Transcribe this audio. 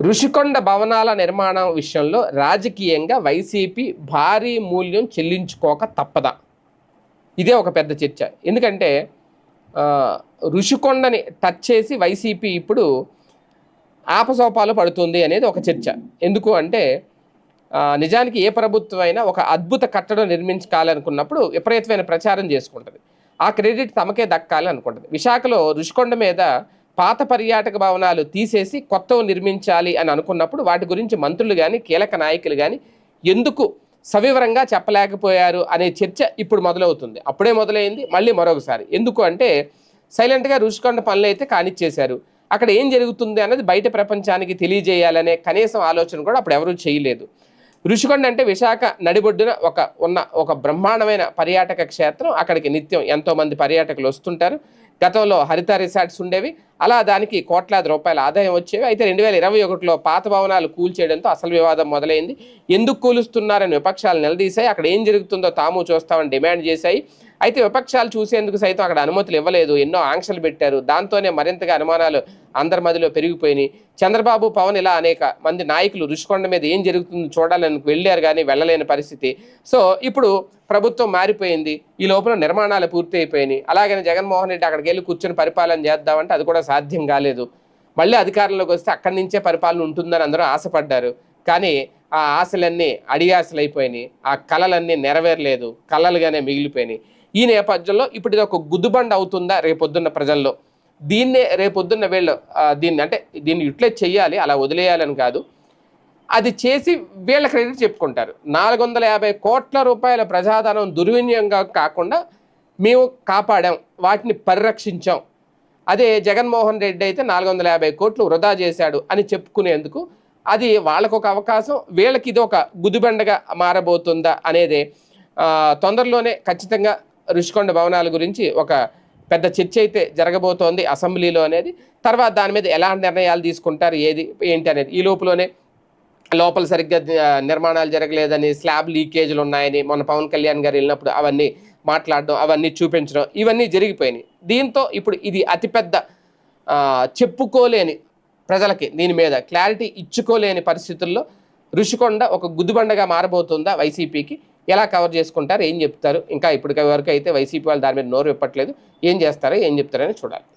ఋషికొండ భవనాల నిర్మాణం విషయంలో రాజకీయంగా వైసీపీ భారీ మూల్యం చెల్లించుకోక తప్పదా. ఇదే ఒక పెద్ద చర్చ. ఎందుకంటే ఋషికొండని టచ్ చేసి వైసీపీ ఇప్పుడు ఆపసోపాలు పడుతుంది అనేది ఒక చర్చ. ఎందుకు అంటే నిజానికి ఏ ప్రభుత్వం అయినా ఒక అద్భుత కట్టడం నిర్మించాలనుకున్నప్పుడు విపరీతమైన ప్రచారం చేసుకుంటుంది. ఆ క్రెడిట్ తమకే దక్కాలి అనుకుంటుంది విశాఖలో ఋషికొండ మీద పాత పర్యాటక భవనాలు తీసేసి కొత్తవి నిర్మించాలి అని అనుకున్నప్పుడు వాటి గురించి మంత్రులు కానీ కీలక నాయకులు కానీ ఎందుకు సవివరంగా చెప్పలేకపోయారు అనే చర్చ ఇప్పుడు మొదలవుతుంది. అప్పుడే మొదలైంది మళ్ళీ మరొకసారి. ఎందుకు అంటే సైలెంట్గా ఋషికొండ పనులు అయితే కానిచ్చేశారు. అక్కడ ఏం జరుగుతుంది అన్నది బయట ప్రపంచానికి తెలియజేయాలనే కనీసం ఆలోచన కూడా అప్పుడు ఎవరూ చేయలేదు. ఋషికొండ అంటే విశాఖ నడిబొడ్డున ఒక ఉన్న ఒక బ్రహ్మాండమైన పర్యాటక క్షేత్రం. అక్కడికి నిత్యం ఎంతోమంది పర్యాటకులు వస్తుంటారు. గతంలో హరిత రిసార్ట్స్ ఉండేవి. అలా దానికి కోట్లాది రూపాయల ఆదాయం వచ్చేవి. అయితే రెండు వేల ఇరవై ఒకటిలో పాత భవనాలు కూల్చేయడంతో అసలు వివాదం మొదలైంది. ఎందుకు కూలుస్తున్నారని విపక్షాలు నిలదీశాయి. అక్కడ ఏం జరుగుతుందో తాము చూస్తామని డిమాండ్ చేశాయి. అయితే విపక్షాలు చూసేందుకు సైతం అక్కడ అనుమతులు ఇవ్వలేదు. ఎన్నో ఆంక్షలు పెట్టారు. దాంతోనే మరింతగా అనుమానాలు అందరి మధ్యలో పెరిగిపోయినాయి. చంద్రబాబు పవన్ ఇలా అనేక మంది నాయకులు రుషికొండ మీద ఏం జరుగుతుందో చూడాలని వెళ్ళారు కానీ వెళ్ళలేని పరిస్థితి. సో ఇప్పుడు ప్రభుత్వం మారిపోయింది. ఈ లోపల నిర్మాణాలు పూర్తి అయిపోయినాయి అలాగని జగన్మోహన్ రెడ్డి అక్కడికి వెళ్ళి కూర్చొని పరిపాలన చేద్దామంటే అది కూడా సాధ్యం కాలేదు. మళ్ళీ అధికారంలోకి వస్తే అక్కడి నుంచే పరిపాలన ఉంటుందని అందరూ ఆశపడ్డారు. కానీ ఆ ఆశలన్నీ అడియాశలు అయిపోయినాయి ఆ కళలన్నీ నెరవేరలేదు. కళలుగానే మిగిలిపోయినాయి. ఈ నేపథ్యంలో ఇప్పుడు ఇది ఒక గుద్దుబండ అవుతుందా రేపొద్దున్న ప్రజల్లో? దీన్నే రేపొద్దున్న వీళ్ళు దీన్ని అంటే దీన్ని యూటిలైజ్ చేయాలి అలా వదిలేయాలని కాదు. అది చేసి వీళ్ళ క్రెడిట్ చెప్పుకుంటారు. నాలుగు వందల యాభై కోట్ల రూపాయల ప్రజాధనం దుర్వినియోగంగా కాకుండా మేము కాపాడాం వాటిని పరిరక్షించాం. అదే జగన్మోహన్ రెడ్డి అయితే నాలుగు వందల యాభై కోట్లు వృధా చేశాడు అని చెప్పుకునేందుకు అది వాళ్ళకు ఒక అవకాశం వీళ్ళకి ఇది ఒక గుదిబండగా మారబోతుందా అనేది తొందరలోనే ఖచ్చితంగా రుషికొండ భవనాల గురించి ఒక పెద్ద చర్చ అయితే జరగబోతోంది అసెంబ్లీలో అనేది. తర్వాత దాని మీద ఎలాంటి నిర్ణయాలు తీసుకుంటారు ఏది ఏంటి అనేది. ఈ లోపలనే లోపల సరిగ్గా నిర్మాణాలు జరగలేదని స్లాబ్ లీకేజ్లు ఉన్నాయని మొన్న పవన్ కళ్యాణ్ గారు వెళ్ళినప్పుడు అవన్నీ మాట్లాడడం అవన్నీ చూపించడం ఇవన్నీ జరిగిపోయినాయి. దీంతో ఇప్పుడు ఇది అతిపెద్ద చెప్పుకోలేని ప్రజలకి దీని మీద క్లారిటీ ఇచ్చుకోలేని పరిస్థితుల్లో ఋషికొండ ఒక గుద్దుబండగా మారబోతుందా వైసీపీకి? ఎలా కవర్ చేసుకుంటారు ఏం చెప్తారు? ఇంకా ఇప్పటికి వరకు అయితే వైసీపీ వాళ్ళు దాని మీద నోరు విప్పట్లేదు. ఏం చేస్తారో ఏం చెప్తారని చూడాలి.